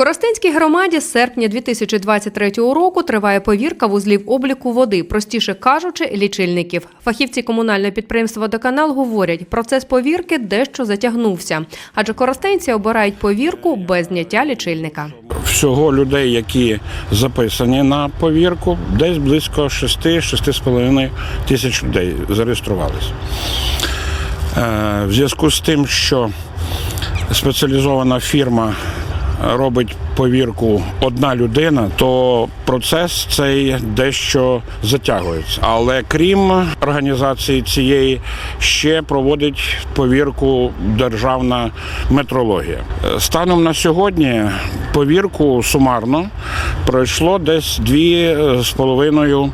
Коростенській громаді з серпня 2023 року триває повірка вузлів обліку води, простіше кажучи, лічильників. Фахівці комунального підприємства «Водоканал» говорять, процес повірки дещо затягнувся, адже коростенці обирають повірку без зняття лічильника. Всього людей, які записані на повірку, десь близько 6-6,5 тисяч людей зареєструвалися. Е, В зв'язку з тим, що спеціалізована фірма робить повірку одна людина, то процес цей дещо затягується. Але крім організації цієї, ще проводить повірку державна метрологія. Станом на сьогодні повірку сумарно пройшло десь дві з половиною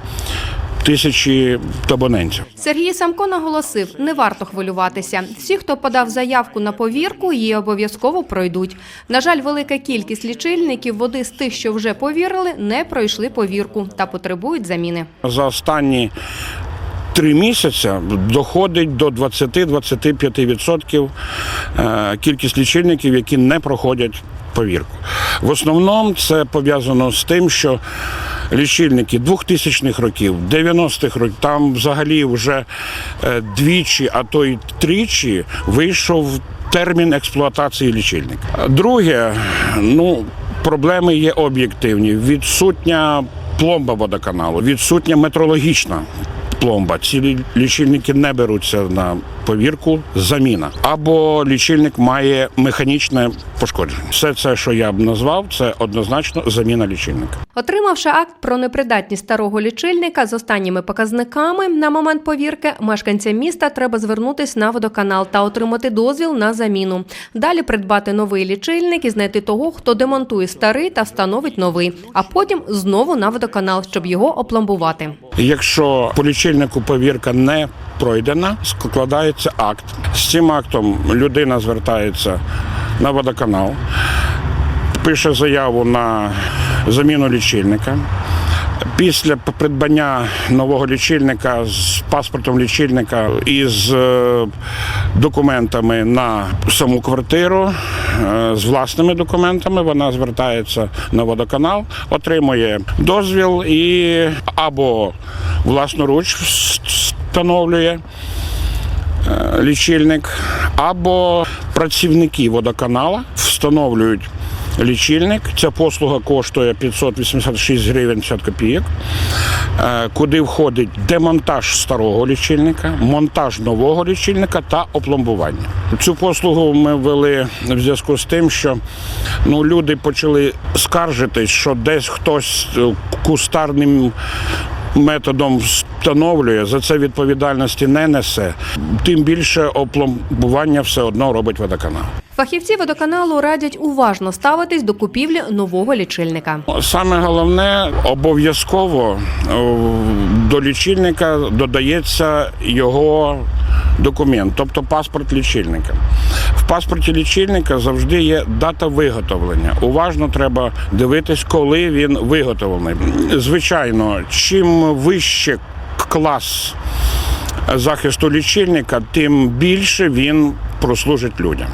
тисячі абонентів. Сергій Самко наголосив, не варто хвилюватися. Всі, хто подав заявку на повірку, її обов'язково пройдуть. На жаль, велика кількість лічильників води з тих, що вже повірили, не пройшли повірку та потребують заміни. За останні три місяці доходить до 20-25% е, кількість лічильників, які не проходять повірку. В основному це пов'язано з тим, що лічильники 2000-х років, 90-х років, там взагалі вже е, двічі, а то й тричі вийшов термін експлуатації лічильника. Друге, ну, проблеми є об'єктивні. Відсутня пломба водоканалу, відсутня метрологічна пломба. Ці лічильники не беруться на повірку, заміна. Або лічильник має механічне пошкодження. Все це, що я б назвав, це однозначно заміна лічильника. Отримавши акт про непридатність старого лічильника з останніми показниками на момент повірки, мешканцям міста треба звернутись на водоканал та отримати дозвіл на заміну. Далі придбати новий лічильник і знайти того, хто демонтує старий та встановить новий, а потім знову на водоканал, щоб його опломбувати. Якщо по лічильнику повірка не пройдена, складається акт. З цим актом людина звертається на водоканал, пише заяву на заміну лічильника. Після придбання нового лічильника з паспортом лічильника і з е, документами на саму квартиру, е, з власними документами, вона звертається на водоканал, отримує дозвіл і або власноруч встановлює лічильник, або працівники водоканала встановлюють лічильник. Ця послуга коштує 586 гривень 50 копійок, е, куди входить демонтаж старого лічильника, монтаж нового лічильника та опломбування. Цю послугу ми ввели в зв'язку з тим, що ну, люди почали скаржитись, що десь хтось е, кустарним методом встановлює, за це відповідальності не несе. Тим більше опломбування все одно робить водоканал. Фахівці водоканалу радять уважно ставитись до купівлі нового лічильника. Саме головне, обов'язково е, до лічильника додається його документ, тобто паспорт лічильника. В паспорті лічильника завжди є дата виготовлення. Уважно треба дивитись, коли він виготовлений. Звичайно, чим вище клас захисту лічильника, тим більше він прослужить людям.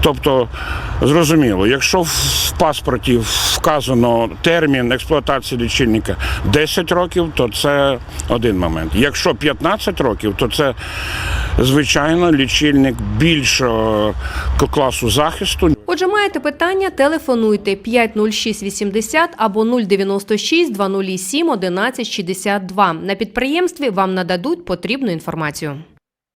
Тобто, зрозуміло, якщо в паспорті вказано термін експлуатації лічильника 10 років, то це один момент. Якщо 15 років, то це звичайно лічильник більшого класу захисту. Отже, маєте питання, телефонуйте 50680 або 096 207 1162. На підприємстві вам нададуть потрібну інформацію.